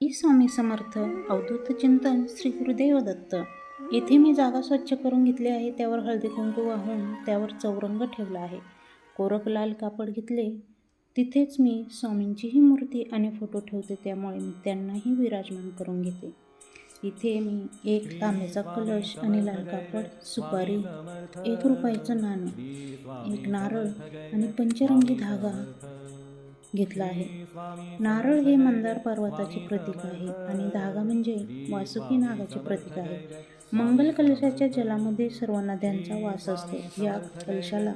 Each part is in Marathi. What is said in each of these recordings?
ई स्वामी समर्थ अवधूत चिंतन श्री गुरुदेव दत्त येथे मी जागा स्वच्छ करून घेतली आहे त्यावर हळदी कुंकू वाहून त्यावर चौरंग ठेवला आहे. कोरक लाल कापड घेतले तिथेच मी स्वामींचीही मूर्ती आणि फोटो ठेवते त्यामुळे मी त्यांनाही विराजमान करून घेते. इथे मी एक तांब्याचा कलश आणि लाल कापड सुपारी एक रुपयाचं नाणं एक नारळ आणि पंचरंगी धागा. घेतला आहे. नारळ हे मंदार पर्वताचे प्रतीक आहे आणि धागा म्हणजे वासुकी नागाचे प्रतीक आहे. मंगल कलशाच्या जलामध्ये सर्व नद्यांचा वास असतो. या कलशाला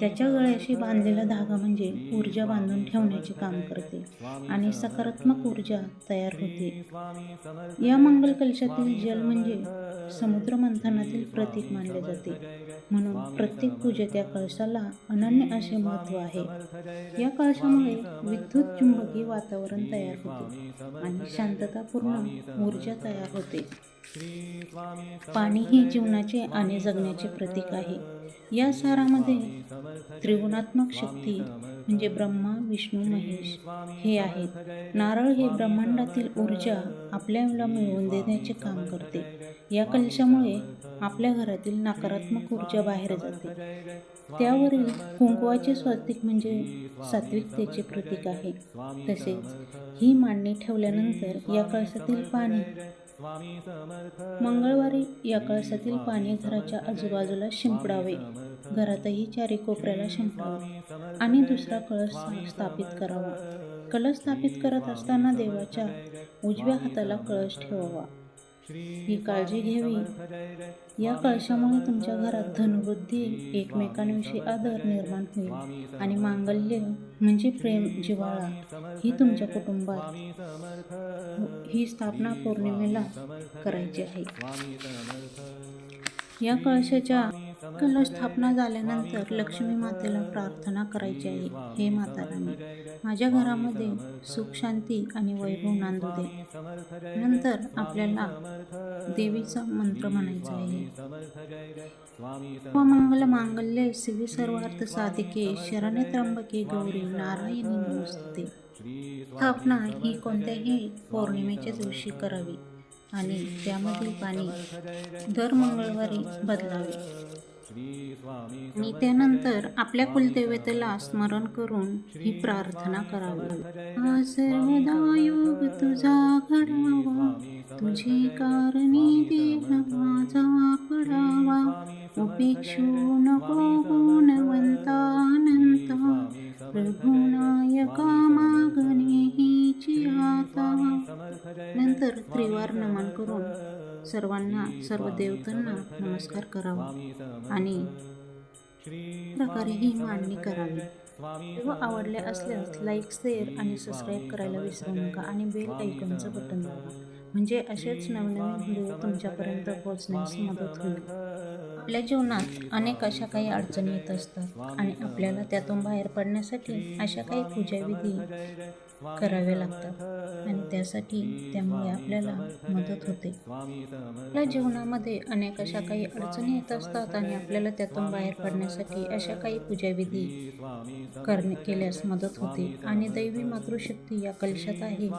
त्याच्या गळ्याशी बांधलेला धागा म्हणजे ऊर्जा बांधून ठेवण्याचे काम करते आणि सकारात्मक ऊर्जा तयार होते. या मंगल कलशातील जल म्हणजे समुद्र मंथनातील प्रतीक मानले जाते. म्हणून प्रत्येक पूजेत या कळशाला अनन्य असे महत्त्व आहे. या कळशामुळे विद्युत चुंबकीय वातावरण तयार होते आणि शांततापूर्ण ऊर्जा तयार होते. पाणी हे जीवनाचे आणि जगण्याचे प्रतीक आहे. या सारामध्ये त्रिगुणात्मक शक्ती म्हणजे ब्रह्मा विष्णू महेश हे आहेत. नारळ हे ब्रह्मांडातील ऊर्जा आपल्याला मिळवून देण्याचे काम करते. या कलशामुळे आपल्या घरातील नकारात्मक ऊर्जा बाहेर जाते. त्यावरील कुंकवाचे स्वात्विक म्हणजे सात्विकतेचे प्रतीक आहे. तसेच ही मांडणी ठेवल्यानंतर या कळसातील पाणी मंगळवारी या कळसातील पाणी घराच्या आजूबाजूला शिंपडावे. घरातही चारी कोपऱ्याला शिंपडावे. आणि दुसरा कळस स्थापित करावा. कलश स्थापित करत असताना देवाच्या उजव्या हाताला कळश ठेवावा. ही काळजी घ्यावी. या कळशामुळे तुमच्या घरात धनबुद्धी एकमेकांविषयी आदर निर्माण होईल आणि मांगल्य म्हणजे प्रेम जिव्हाळा ही तुमच्या कुटुंबात ही स्थापना पौर्णिमेला करायची आहे. या कळशाच्या कलश स्थापना झाल्यानंतर लक्ष्मी मातेला प्रार्थना करायची आहे. हे माता राणी माझ्या घरामध्ये सुख शांती आणि वैभव नांदू दे. नंतर आपल्याला देवीचा मंत्र म्हणायचा आहे. व मंगल मांगल्ये शिवी सर्वार्थ साधिके शरणे त्र्यंबके गौरी नारायणी नमस्ते. स्थापना ही कोणत्याही पौर्णिमेच्या दिवशी करावी आणि त्यामधील पाणी दर मंगळवारी बदलावे. आणि त्यानंतर आपल्या कुलदेवतेला स्मरण करून ही प्रार्थना करावी. हा सर्वदा योग तुझा घडावा तुझी कारणी देह माझा पडावा. उपेक्षू नको गुणवंतानंत. प्रभुनायका मागणे हिची आता. नंतर त्रिवार नमन करून सर्वांना सर्व देवतांना नमस्कार करावा आणि प्रकारे ही मांडणी करावी. व आवडले असल्यास लाईक शेअर आणि सबस्क्राईब करायला विसरू नका आणि बेल आयकॉनचं बटन दाबा. म्हणजे असेच नवनवीन व्हिडिओ तुमच्यापर्यंत पोहोचण्यास मदत होईल. आपल्या जीवनात अनेक अशा काही अडचणी येत असतात आणि आपल्याला त्यातून बाहेर पडण्यासाठी अशा काही पूजाविधी कराव्या लागतात. आणि त्यासाठी त्यामुळे आपल्याला मदत होते. आपल्या जीवनामध्ये अनेक अशा काही अडचणी येत असतात आणि आपल्याला त्यातून बाहेर पडण्यासाठी अशा काही पूजाविधी करणे केल्यास मदत होते. आणि दैवी मातृशक्ती या कलशात आहे.